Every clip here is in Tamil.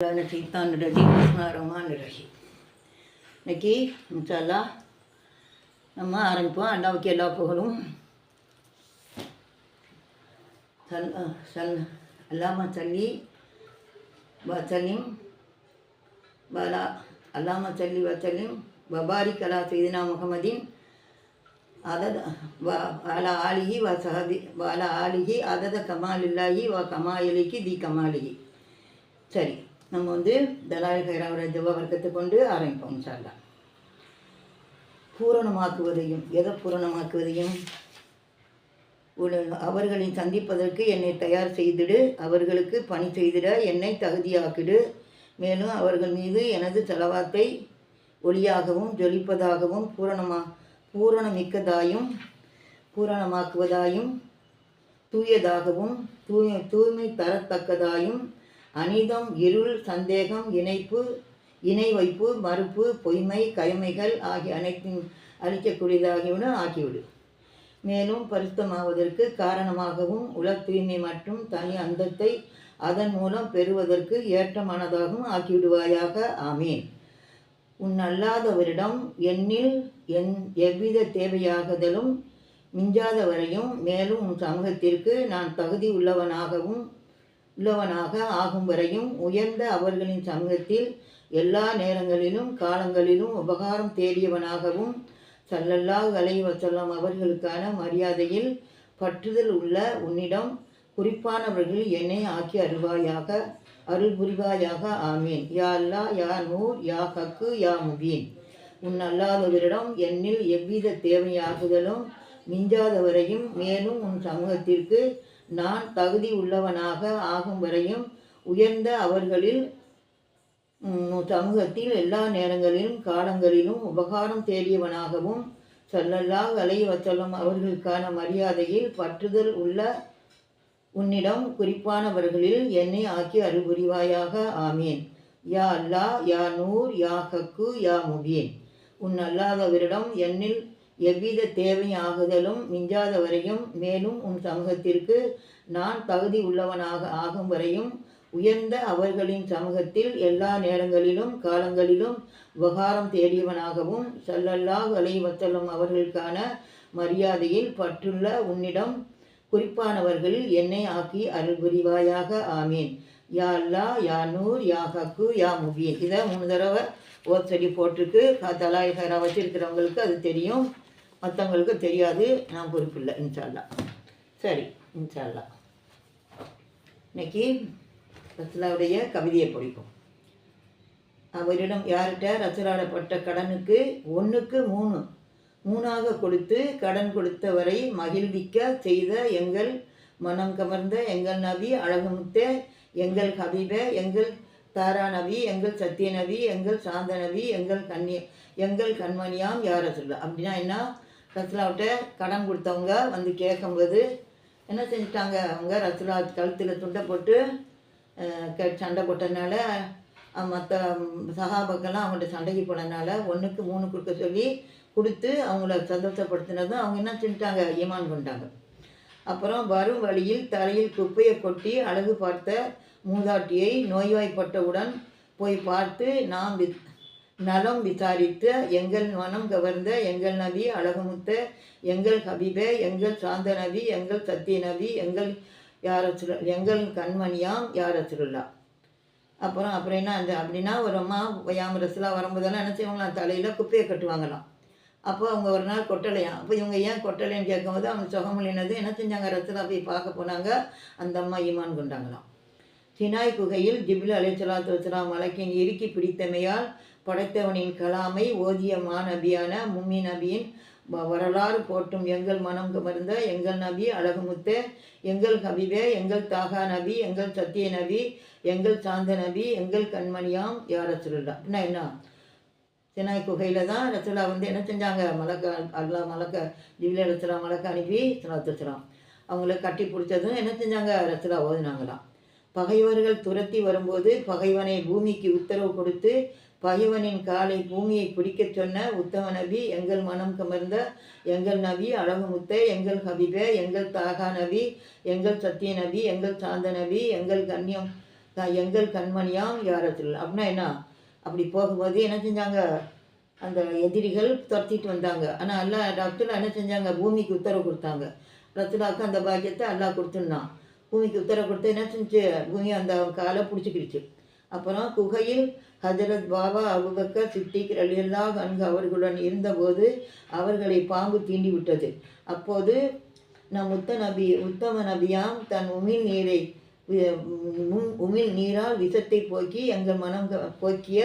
சைத்தான் ரஜி ரஹ்மான் ரஹி இன்னைக்கு இன்ஷால்லா நம்ம ஆரம்பிப்போம். அல்லாவுக்கு எல்லா புகழும். சல் சல் அல்லாம சல்லி வசலிம் வலா அல்லாம சல்லி வசலிம் பபாரி கலா செய்தினா முகமதின் அதத வ ஆலிகி ஆலிஹி வ சஹபி வ அலா அதத கமாலில்லாகி வ கமாயலிக்கு தி கமாலிகி சரி. நம்ம வந்து தலால் ஹைராவோட ஜவ வர்க்கத்தை கொண்டு ஆரம்பிப்போம் சார்லா பூரணமாக்குவதையும் எதை பூரணமாக்குவதையும்? அவர்களை சந்திப்பதற்கு என்னை தயார் செய்திடு அவர்களுக்கு பணி செய்திட என்னை தகுதியாக்கிடு. மேலும் அவர்கள் மீது எனது செலவாத்தை ஒளியாகவும் ஜொலிப்பதாகவும் பூரணமா பூரணமிக்கதாயும் பூரணமாக்குவதாயும் தூயதாகவும் தூய தூய்மை தரத்தக்கதாயும் அனிதம் இருள் சந்தேகம் இணைப்பு இணை வைப்பு மறுப்பு பொய்மை கயமைகள் ஆகிய அனைத்தையும் அழிக்கக்கூடியதாகிவிட ஆக்கிவிடும் மேலும் பரிசுத்தமாவதற்கு காரணமாகவும் உல தூய்மை மற்றும் தனி அந்தத்தை அதன் மூலம் பெறுவதற்கு ஏற்றமானதாகவும் ஆக்கிவிடுவாயாக. ஆமீன். உன் அல்லாதவரிடம் என்னில் என் எவ்வித தேவையாகுதலும் மிஞ்சாதவரையும் மேலும் உன் சமூகத்திற்கு நான் தகுதி உள்ளவனாகவும் உள்ளவனாக ஆகும் வரையும் உயர்ந்த அவர்களின் சமூகத்தில் எல்லா நேரங்களிலும் காலங்களிலும் உபகாரம் தேடியவனாகவும் சல்லல்லாஹ் அலை வசல்லம் அவர்களுக்கான மரியாதையில் பற்றுதல் உள்ள உன்னிடம் குறிப்பானவர்கள் என்னை ஆக்கி அருள்வாயாக அருள் புரிவாயாக ஆமீன். யா அல்லா யா நூர் யா ஹக்கு யா முபீன். உன் அல்லாதவரிடம் என்னில் எவ்வித தேவையாகுதலும் மிஞ்சாதவரையும் மேலும் உன் சமூகத்திற்கு நான் தகுதி உள்ளவனாக ஆகும் வரையும் உயர்ந்த அவர்களில் சமூகத்தில் எல்லா நேரங்களிலும் காலங்களிலும் உபகாரம் தேடியவனாகவும் சல்லல்லாஹ் அலை வச்சலம் அவர்களுக்கான மரியாதையில் பற்றுதல் உள்ள உன்னிடம் குறிப்பானவர்களில் என்னை ஆக்கி அருள்புரிவாயாக. ஆமீன். யா அல்லா யா நூர் யா ஹக்கு யா முபீன். உன் அல்லாதவரிடம் என்னில் எவ்வித தேவையாகுதலும் மிஞ்சாதவரையும் மேலும் உன் சமூகத்திற்கு நான் தகுதி உள்ளவனாக ஆகும் வரையும் உயர்ந்த அவர்களின் சமூகத்தில் எல்லா நேரங்களிலும் காலங்களிலும் விவகாரம் தேடியவனாகவும் சல்லல்லாஹ் அலை வத்தலும் அவர்களுக்கான மரியாதையில் பற்றுள்ள உன்னிடம் குறிப்பானவர்களில் என்னை ஆக்கி அருள் புரிவாயாக. ஆமீன். யா அல்லா யா நூர் யா ஹக்கு யா முபீன் இதை மூணு தடவை ஓர் செடி போட்டிருக்கு. தலாயகராக வச்சிருக்கிறவங்களுக்கு அது தெரியும். மற்றவங்களுக்கு தெரியாது நான் பொறுப்பில்லை இன்ஷால்லா சரி இன்ஷால்லா இன்னைக்கு ரத்னாவுடைய கவிதையை படிப்போம். அவரிடம் யார்கிட்ட ரத்னாடப்பட்ட கடனுக்கு ஒன்றுக்கு மூணு மூணாக கொடுத்து கடன் கொடுத்தவரை மகிழ்விக்க செய்த எங்கள் மனம் கமர்ந்த எங்கள் நபி அழகுமுத்த எங்கள் ஹபீப எங்கள் தாரா நபி எங்கள் சத்திய நபி எங்கள் சாந்த நபி எங்கள் கன்னிய எங்கள் கண்மணியாம் யார் ரசுல்லா அப்படின்னா என்ன? ரசுலாவிட்ட கடன் கொடுத்தவங்க வந்து கேட்கும்போது என்ன செஞ்சிட்டாங்க? அவங்க ரசுலா கழுத்தில் துண்டை போட்டு சண்டை போட்டதுனால மற்ற சகாபக்கெல்லாம் அவங்கள்ட்ட சண்டைக்கு போனதுனால ஒன்றுக்கு மூணு கொடுக்க சொல்லி கொடுத்து அவங்கள சந்தோஷப்படுத்தினதும் அவங்க என்ன செஞ்சிட்டாங்க? ஈமான் கொண்டாங்க. அப்புறம் வரும் வழியில் தலையில் குப்பையை கொட்டி அழகு பார்த்த மூதாட்டியை நோய்வாய்ப்பட்டவுடன் போய் பார்த்து நாம் வித் நலம் விசாரித்த எங்கள் மனம் கவர்ந்த எங்கள் நபி அழகுமுத்த எங்கள் ஹபீபே எங்கள் சாந்த நபி எங்கள் சத்திய நபி எங்கள் யார் எங்கள் கண்மணியாம் யார் அப்புறம் அப்புறம் என்ன அந்த அப்படின்னா ஒரு அம்மா யாம் வரும்போதெல்லாம் என்ன செய்வாங்களாம் தலையில் குப்பையை கட்டுவாங்களாம். அப்போ அவங்க ஒரு நாள் கொட்டலையாம் அப்போ இவங்க ஏன் கொட்டலைன்னு கேட்கும்போது அவங்க சுகமொழினது என்ன செஞ்சாங்க? ரசுலா போய் பார்க்க போனாங்க. அந்த அம்மா ஈமான் கொண்டாங்களாம். சினாய் குகையில் ஜிபில் அலைச்சலாத்து வசலாம் மலக்கின் இறுக்கி பிடித்தமையால் படைத்தவனின் கலாமை ஓதிய மாநபியான மும்மி நபியின் வரலாறு போட்டும் எங்கள் மனம் கமர்ந்த எங்கள் நபி அழகுமுத்த எங்கள் ஹபிபே எங்கள் தாகா நபி எங்கள் சத்திய நபி எங்கள் சாந்த நபி எங்கள் கண்மணியாம் யார் ரசுல்லா அப்படின்னா என்ன? சினாய் குகையில் தான் ரசுல்லா வந்து என்ன செஞ்சாங்க? மலக்க அல்லா மலக்க ஜிவில ரசுலா மலக்க அனுப்பி சலாத்து அவங்கள கட்டி பிடிச்சதும் என்ன செஞ்சாங்க? ரசுலா ஓதுனாங்களாம். பகைவர்கள் துரத்தி வரும்போது பகைவனை பூமிக்கு உத்தரவு கொடுத்து பகைவனின் காலை பூமியை பிடிக்கச் சொன்ன உத்தம நபி எங்கள் மனம் கமர்ந்த எங்கள் நபி அழகுமுத்த எங்கள் ஹபிபே எங்கள் தாகா நபி எங்கள் சத்திய நபி எங்கள் சாந்த நபி எங்கள் கண்ணியம் எங்கள் கண்மணியாம் யாரத்தில். அப்படின்னா என்ன? அப்படி போகும்போது என்ன செஞ்சாங்க? அந்த எதிரிகள் துரத்திட்டு வந்தாங்க. ஆனால் அல்லா டாக்டர் என்ன செஞ்சாங்க? பூமிக்கு உத்தரவு கொடுத்தாங்க. ரத்துலாவுக்கு அந்த பாக்கியத்தை அல்லா கொடுத்துருந்தான். பூமிக்கு உத்தரவு கொடுத்து என்ன செஞ்சு பூமி அந்த காலை பிடிச்சிக்கிடுச்சு. அப்புறம் குகையில் Hazrat Baba Abu Bakr Siddiq ரலியல்லாஹ் அன்கு அவர்களுடன் இருந்தபோது அவர்களை பாம்பு தீண்டி விட்டது. அப்போது நம் உத்த நபி உத்தம நபியாம் தன் உமிழ் நீரை உம் உமிழ் நீரால் விஷத்தை போக்கி எங்கள் மனம் போக்கிய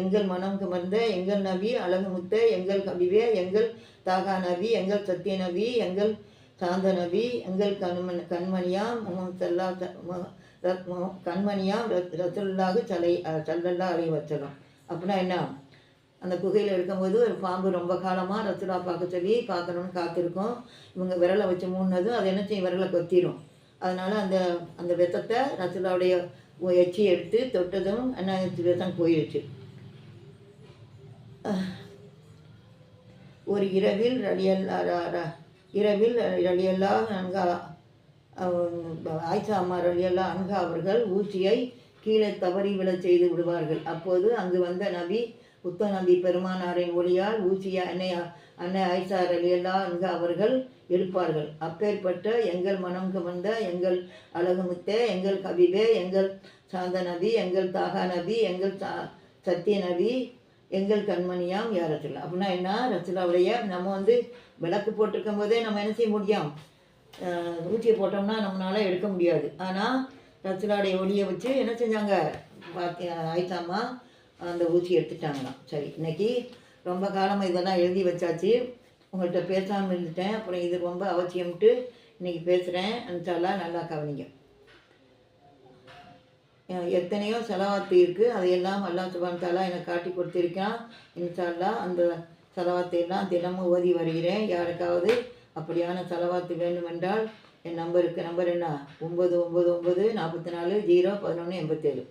எங்கள் மனம் கமர்ந்த எங்கள் நபி அழகுமுத்த எங்கள் கபிவே எங்கள் தாகா நபி எங்கள் சத்திய நபி எங்கள் சாந்த நபி எங்கள் கண்மன் கண்மணியாம் முகம் செல்லா கண்மணியாம் ரத் ரத்துல்லாக சலை சல்லல்லா அலை வச்சலாம். அப்படின்னா என்ன? அந்த குகையில் இருக்கும்போது ஒரு பாம்பு ரொம்ப காலமாக ரத்துலா பார்க்க சொல்லி பார்க்கணும்னு காத்திருக்கோம். இவங்க விரலை வச்சு மூடினதும் அது என்ன செய்யும்? விரலை கொத்திரும். அதனால் அந்த அந்த விஷத்தை ரத்துலாவுடைய எச்சி எடுத்து தொட்டதும் என்ன விஷம் போயிடுச்சு ஒரு இரவில் ரலியல்லா இரவில் ரலியல்லா நன்கா ஆயிஷா அம்மா ரலியல்லா அவர்கள் ஊசியை கீழே தவறி விழச் செய்து விடுவார்கள். அப்போது அங்கு வந்த நபி உத்த நபி பெருமானாரின் ஒளியால் ஊசியா அன்னை அன்னை ஆயிஷா ரலியல்லா அன்கா அவர்கள் எடுப்பார்கள். அப்பேற்பட்ட எங்கள் மனம் கவர்ந்த எங்கள் அழகுமுத்தே எங்கள் கவிபே எங்கள் சாந்த நபி எங்கள் தாகா நபி எங்கள் சா சத்திய நபி எங்கள் கண்மணியாம் யார் ரசுல்லா அப்படின்னா என்ன? ரசுல்லாவுடைய நம்ம வந்து விளக்கு போட்டிருக்கும் போதே நம்ம என்ன செய்ய முடியும்? ஊசியை போட்டோம்னா நம்மளால எடுக்க முடியாது. ஆனால் ரசுலாவுடைய ஒளியை வச்சு என்ன செஞ்சாங்க? பாத்தி ஆயிட்டாமா அந்த ஊசி எடுத்துட்டாங்களாம். சரி இன்னைக்கு ரொம்ப காலமாக இதெல்லாம் எழுதி வச்சாச்சு. உங்கள்கிட்ட பேசாமல் இருந்துட்டேன். அப்புறம் இது ரொம்ப அவசியம்ட்டு இன்றைக்கி பேசுகிறேன் அன்சாலாம் நல்லா கவனிங்க. எத்தனையோ செலவாத்து இருக்குது அதையெல்லாம் அல்லாஹ் சுபான் தாலா எனக்கு காட்டி கொடுத்துருக்கான். இன்சால்லா அந்த செலவாத்தையெல்லாம் தினமும் ஓதி வருகிறேன். யாருக்காவது அப்படியான செலவாத்து வேண்டுமென்றால் என் நம்பருக்கு நம்பர் என்ன? ஒம்பது ஒம்பது ஒம்பது நாற்பத்தி நாலு ஜீரோ பதினொன்று எண்பத்தேழு.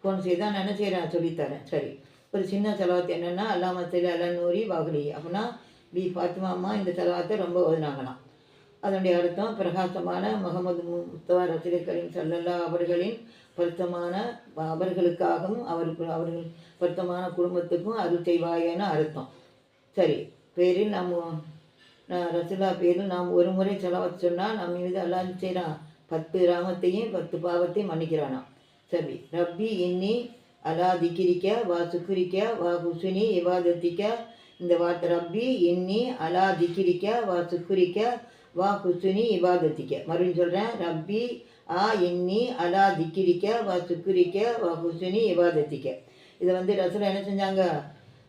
ஃபோன் செய்தால் நான் என்ன செய்கிறேன் சொல்லித்தரேன். சரி. ஒரு சின்ன செலவாத்து என்னென்னா அல்லாம சரி அல்லா நூரி வாகுலி. அப்படின்னா பி பாத்திமா அம்மா இந்த செலவாத்தை ரொம்ப ஒதுனாகலாம் அதனுடைய அர்த்தம் பிரகாசமான முகமது முஸ்தவா ரசிக கரீம் சல்லல்லா அவர்களின் பொருத்தமான அவர்களுக்காகவும் அவருக்கு அவர்கள் பொருத்தமான குடும்பத்துக்கும் அருள் செய்வாயேன்னு அர்த்தம். சரி. பேரில் நம்ம ரசுல்லா பேரில் நாம் ஒரு முறை செலவத்து சொன்னால் நம்ம மீது அல்லாஹ் செய்கிறான்? பத்து ராமத்தையும் பத்து பாவத்தையும் மன்னிக்கிறானாம் சரி. ரப்பி இன்னி அலா திக்கிரிக்க வா சுக்குரிக்க வா குசுனி இவாதத்திக்க இந்த வார்த்தை ரப்பி இன்னி அலா திக்கிரிக்க வா சுக்குரிக்க வா குசுனி இவாதத்திக்க மறுபடியும் சொல்கிறேன் ரப்பி ஆ இன்னி அலா திக்கிரிக்க வா சுக்குரிக்க வா குசுனி இவாதத்திக்க இதை வந்து ரசூலா என்ன செஞ்சாங்க?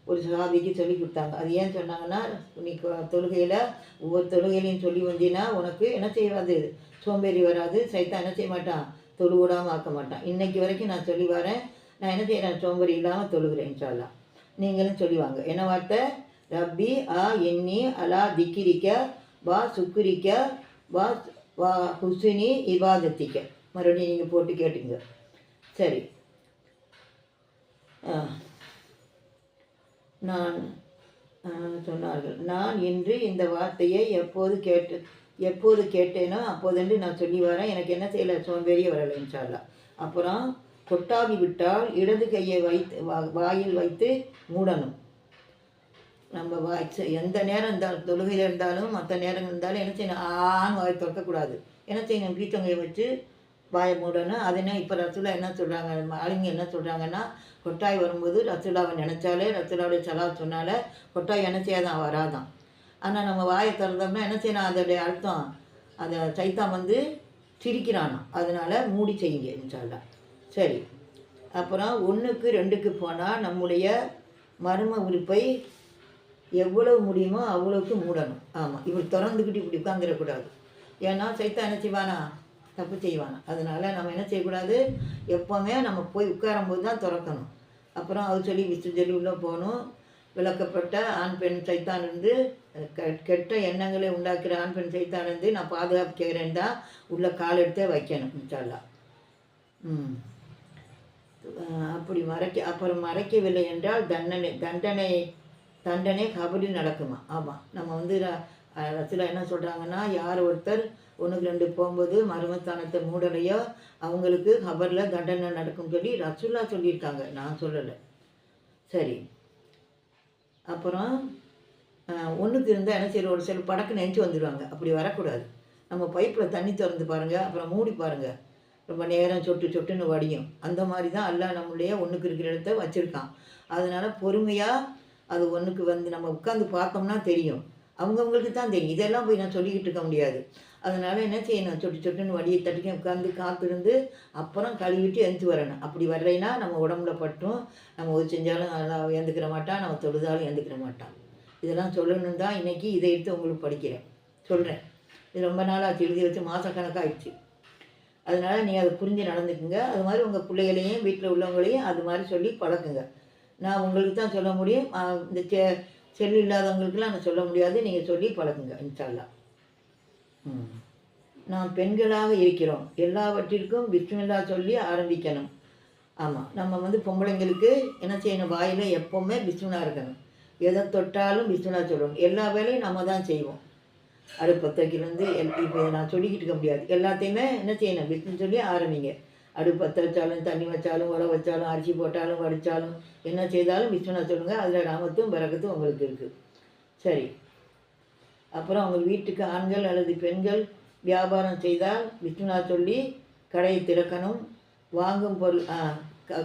ஒரு சாதிக்கு சொல்லி கொடுத்தாங்க. அது ஏன் சொன்னாங்கன்னா நீ தொழுகையில் ஒவ்வொரு தொழுகையிலையும் சொல்லி வந்தீங்கன்னா உனக்கு என்ன செய்யாது சோம்பேறி வராது. சைத்தான் என்ன செய்ய மாட்டான்? தொழு விடாமல் ஆக்க மாட்டான். இன்றைக்கி வரைக்கும் நான் சொல்லி வரேன். நான் என்ன செய்கிறேன் சோம்பேறி இல்லாமல் தொழுகிறேன் சொல்லலாம் நீங்களும் சொல்லிவாங்க என்ன வார்த்தை? ரப்பி ஆ எண்ணி அலா திக்கிரிக்க வா சுக்குரிக்க வா வா ஹுசினி இவாதத்திக்க மறுபடியும் நீங்கள் போட்டு கேட்டுங்க. சரி. ஆ. நான் சொன்னார்கள். நான் இன்று இந்த வார்த்தையை எப்போது கேட்டு எப்போது கேட்டேனோ அப்போதென்று நான் சொல்லி வரேன். எனக்கு என்ன செய்யலை? சோம்பேறிய வரலை இன்ஷால்லா அப்புறம் கொட்டாவி விட்டால் இடது கையை வைத்து வா- வாயில் வைத்து மூடணும். நம்ம வாய் எந்த நேரம் இருந்தாலும் தொழுகையில் இருந்தாலும் மற்ற நேரம் இருந்தாலும் என்ன செய்யணும்? ஆன்னு வாய் திறக்கக்கூடாது. என்ன செய்யணும்? வீட்டங்கையை வச்சு வாயை மூடணும் அது என்ன இப்போ ரத்துலா என்ன சொல்கிறாங்க ஆளுங்க என்ன சொல்கிறாங்கன்னா கொட்டாய் வரும்போது ரத்துலாவை நினச்சாலே ரத்துலாவுடைய செலவு சொன்னாலே கொட்டாய் என்ன செய்யாதான் வராதான். ஆனால் நம்ம வாயை திறந்தோம்னா என்ன செய்யணும்? அதோடைய அர்த்தம் அதை சைத்தான் வந்து சிரிக்கிறானா அதனால் மூடி செய்யுங்க இன்ஷால்லா சரி. அப்புறம் ஒன்றுக்கு ரெண்டுக்கு போனால் நம்முடைய மர்ம உறுப்பை எவ்வளவு முடியுமோ அவ்வளோக்கு மூடணும். ஆமாம் இவர் திறந்துக்கிட்டு இப்படி உட்காந்துடக்கூடாது ஏன்னா சைத்தான் என்ன செய்வானா? தப்பு செய்வானா அதனால் நம்ம என்ன செய்யக்கூடாது? எப்போவுமே நம்ம போய் உட்காரும்போது தான் திறக்கணும். அப்புறம் அவர் சொல்லி விசு சொல்லி உள்ளே போகணும். விளக்கப்பட்ட ஆண் பெண் சைத்தான் இருந்து கெட்ட எண்ணங்களை உண்டாக்குற ஆண் பெண் சைத்தான் இருந்து நான் பாதுகாப்புக்கிறேன் தான் உள்ள கால் எடுத்தே வைக்கணும் மிச்சாலா ம். அப்படி மறைக்க அப்புறம் மறைக்கவில்லை என்றால் தண்டனை தண்டனை தண்டனை கபடி நடக்குமா? ஆமாம் நம்ம வந்து ரசில என்ன சொல்கிறாங்கன்னா யார் ஒருத்தர் ஒன்றுக்கு ரெண்டு போகும்போது மர்மஸ்தானத்தை மூடலையோ? அவங்களுக்கு ஹபரில் தண்டனை நடக்கும் சொல்லி ரசுல்லா சொல்லியிருக்காங்க. நான் சொல்லலை. சரி. அப்புறம் ஒன்றுக்கு இருந்தால் என்ன செய்யற ஒரு சில படக்கு நினச்சி வந்துடுவாங்க அப்படி வரக்கூடாது. நம்ம பைப்பில் தண்ணி திறந்து பாருங்கள் அப்புறம் மூடி பாருங்கள் ரொம்ப நேரம் சொட்டு சொட்டுன்னு வடியும். அந்த மாதிரி தான் எல்லாம் நம்மளுடைய ஒன்றுக்கு இருக்கிற இடத்த வச்சுருக்கான். அதனால் பொறுமையாக அது ஒன்றுக்கு வந்து நம்ம உட்காந்து பார்த்தோம்னா தெரியும். அவங்கவுங்களுக்கு தான் தெரியும். இதெல்லாம் போய் நான் சொல்லிக்கிட்டு இருக்க முடியாது. அதனால் என்ன செய்யணும்? சொட்டு சொட்டுன்னு வடியை தட்டிக்க உட்காந்து காத்திருந்து அப்புறம் கழுவிட்டு எழுந்து வரணும். அப்படி வரலைன்னா நம்ம உடம்புல பட்டும். நம்ம ஒரு செஞ்சாலும் நல்லா எழுந்துக்கிற மாட்டான். நம்ம தொழுதாலும் எழுந்துக்கிற மாட்டான். இதெல்லாம் சொல்லணும் தான் இன்றைக்கி இதை எடுத்து உங்களுக்கு படிக்கிறேன். சொல்கிறேன் இது ரொம்ப நாளாக எழுதி வச்சு மாதக்கணக்காகிடுச்சு அதனால் நீங்கள் அதை புரிஞ்சு நடந்துக்குங்க. அது மாதிரி உங்கள் பிள்ளைகளையும் வீட்டில் உள்ளவங்களையும் அது மாதிரி சொல்லி பழக்குங்க. நான் உங்களுக்கு தான் சொல்ல முடியும். இந்த செ செல் இல்லாதவங்களுக்கெல்லாம் நான் சொல்ல முடியாது. நீங்கள் சொல்லி பழக்குங்க இன்ஷால்லா. நாம் பெண்களாக இருக்கிறோம். எல்லாவற்றிற்கும் விஸ்மில்லா சொல்லி ஆரம்பிக்கணும். ஆமாம் நம்ம வந்து பொம்பளைங்களுக்கு என்ன செய்யணும்? வாயில் எப்போவுமே பிஸ்மிலா இருக்கணும். எதை தொட்டாலும் பிஸ்மிலா சொல்லணும். எல்லா வேலையும் நம்ம தான் செய்வோம். அடுப்பத்தைக்கிலேருந்து எல் இப்போ நான் சொல்லிக்கிட்டு இருக்க முடியாது. எல்லாத்தையுமே என்ன செய்யணும்? பிஸ்மின்னு சொல்லி ஆரம்பிங்க. அடுப்பத்தை வச்சாலும் தண்ணி வச்சாலும் உரம் வச்சாலும் அரிசி போட்டாலும் வடித்தாலும் என்ன செய்தாலும் பிஸ்மிலா சொல்லுங்கள் அதில் ராமத்தும் பிறகத்தும் உங்களுக்கு இருக்குது சரி. அப்புறம் அவங்க வீட்டுக்கு ஆண்கள் அல்லது பெண்கள் வியாபாரம் செய்தால் விஷ்ணுனா சொல்லி கடையை திறக்கணும். வாங்கும் பொருள்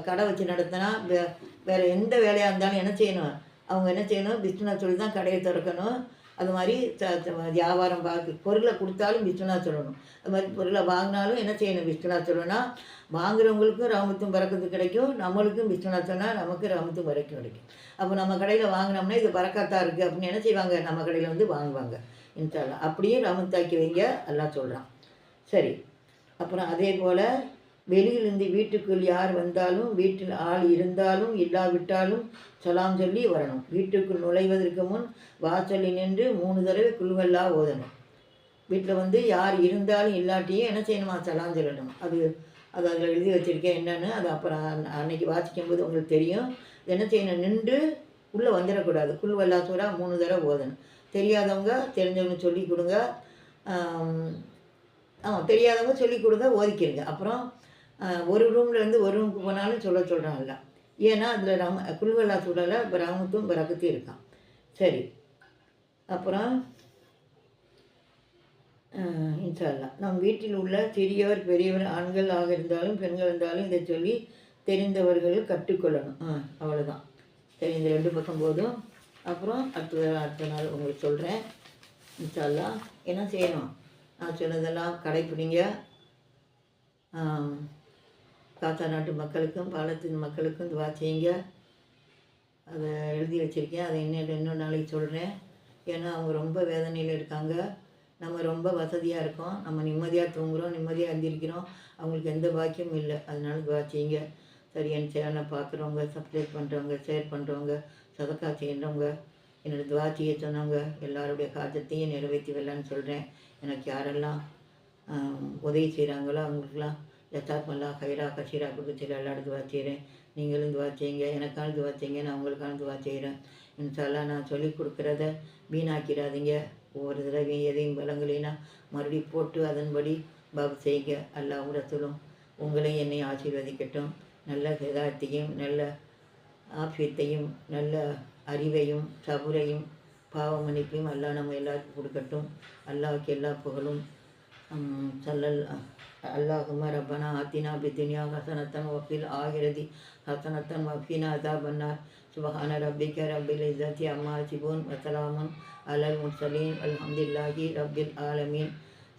கடை வச்சு நடத்தினா வே வேறு எந்த வேலையாக இருந்தாலும் என்ன செய்யணும்? அவங்க என்ன செய்யணும்? விஷ்ணுனா சொல்லி தான் கடையை திறக்கணும். அது மாதிரி வியாபாரம் பார்த்து பொருளை கொடுத்தாலும் விஷ்ணுனா சொல்லணும். அது மாதிரி பொருளை வாங்கினாலும் என்ன செய்யணும் விஷ்ணுனா சொல்லணும்னா வாங்குறவங்களுக்கும் ராமத்தும் பறக்கிறது கிடைக்கும் நம்மளுக்கும் விஷ்ணுனா சொன்னால் நமக்கு ராமத்தும் பறக்கும் கிடைக்கும். அப்போ நம்ம கடையில் வாங்கினோம்னா இது பறக்கத்தான் இருக்குது அப்படின்னு என்ன செய்வாங்க? நம்ம கடையில் வந்து வாங்குவாங்க. இன்ஷால்லா அப்படியே ராமத்தாக்கி வைங்க எல்லாம் சொல்கிறான் சரி. அப்புறம் அதே போல் வெளியிலிருந்து வீட்டுக்குள் யார் வந்தாலும் வீட்டில் ஆள் இருந்தாலும் இல்லாவிட்டாலும் சலாம் சொல்லி வரணும். வீட்டுக்குள் நுழைவதற்கு முன் வாசலில் நின்று மூணு தடவை குழுவல்லா ஓதணும். வீட்டில் வந்து யார் இருந்தாலும் இல்லாட்டியும் என்ன செய்யணுமா? சலாம் சொல்லணும். அது அது அதில் எழுதி வச்சுருக்கேன். என்னென்னு அது அப்புறம் அன்னைக்கு வாசிக்கும் போது உங்களுக்கு தெரியும். என்ன செய்யணும்? நின்று உள்ளே வந்துடக்கூடாது. குழுவல்லா சூறா மூணு தடவை ஓதணும். தெரியாதவங்க தெரிஞ்சவங்க சொல்லி கொடுங்க. ஆமாம் தெரியாதவங்க சொல்லி கொடுங்க ஓதிக்கிருங்க. அப்புறம் ஒரு ரூம்லேருந்து ஒரு ரூமுக்கு போனாலும் சொல்ல சொல்கிறாங்கல்ல ஏன்னா அதில் ரம குழுவல்லா சூழல ராமத்தும் பறக்கத்தும் இருக்கான். சரி. அப்புறம் இன்ஷால்லா நம் வீட்டில் உள்ள சிறியவர் பெரியவர் ஆண்கள் ஆக இருந்தாலும் பெண்கள் இருந்தாலும் இதை சொல்லி தெரிந்தவர்கள் கற்றுக்கொள்ளணும். ஆ அவ்வளோதான் சரி இந்த ரெண்டு பக்கம் போதும். அப்புறம் அடுத்த அடுத்த நாள் உங்களுக்கு சொல்கிறேன் இன்ஷால்லா என்ன செய்யணும்? நான் சொன்னதெல்லாம் கடைப்பிடிங்க. காத்தா நாட்டு மக்களுக்கும் பாலத்தின் மக்களுக்கும் துவா செய்யுங்க. அதை எழுதி வச்சுருக்கேன். அதை இன்னும் இன்னொரு நாளைக்கு சொல்கிறேன் ஏன்னா அவங்க ரொம்ப வேதனையில் இருக்காங்க. நம்ம ரொம்ப வசதியாக இருக்கோம். நம்ம நிம்மதியாக தூங்குகிறோம் நிம்மதியாக எழுந்திருக்கிறோம். அவங்களுக்கு எந்த பாக்கியமும் இல்லை. அதனால துவா செய்யுங்க. சரி என் சேனலை பார்க்குறவங்க சப்ஸ்கிரைப் பண்ணுறவங்க ஷேர் பண்ணுறவங்க சதக்கா செய்கிறவங்க என்னோடய துவா செய்ய சொன்னவங்க எல்லாருடைய காஜத்தையும் நிறைவேற்றி வரலான்னு சொல்கிறேன் எனக்கு யாரெல்லாம் உதவி செய்கிறாங்களோ அவங்களுக்குலாம் ஜத்தாத்மல்லா ஹைரா கஷீரா குடுச்சிரா எல்லாரும் துவா செய்கிறேன் நீங்களும் துவா செய்யுங்க எனக்கான துவா செய்யுங்க நான் உங்களுக்கான துவா செய்கிறேன் இன்ஷால்லாம் நான் சொல்லிக் கொடுக்குறத வீணாக்கிறாதீங்க ஒவ்வொரு தடவையும் எதையும் விளங்கலைன்னா மறுபடியும் போட்டு அதன்படி பாபு செய்யுங்க. எல்லா உரத்திலும் உங்களையும் என்னை ஆசீர்வதிக்கட்டும். நல்ல ஹிதாயத்தையும் நல்ல ஆஃபியத்தையும் நல்ல அறிவையும் சபுரையும் பாவ மன்னிப்பையும் அல்லா நம்ம எல்லாருக்கும் கொடுக்கட்டும். அல்லாவுக்கு எல்லா புகழும். சல்லல் அல்லாஹும ரப்பனா ஆத்தினா பித்துனியா ஹசனத்தன் வஃபில் ஆகிரதி. ஹசனத்தன் வஃபினா அதா பன்னார் சுபஹான ரப்பிக்க ரப்பில் இஸ்ஸத்தி அம்மா சிபூன் வசலாமுன் அலல் முர்சலீன். அல்ஹம்துலில்லாஹி ரப்பில் ஆலமீன்.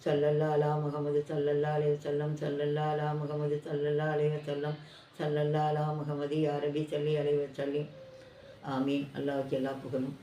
சல்லல்லா அலா முகமது சல்லல்லா அலைய வசல்லம் சல்லல்லா அலா முகமது சல்லல்லா அலைய வசல்லம் சல்லல்லா அலா முகமது யாரபி சல்லி அலைய வசல்லிம் ஆமீன். அல்லாவுக்கு எல்லா புகழும்.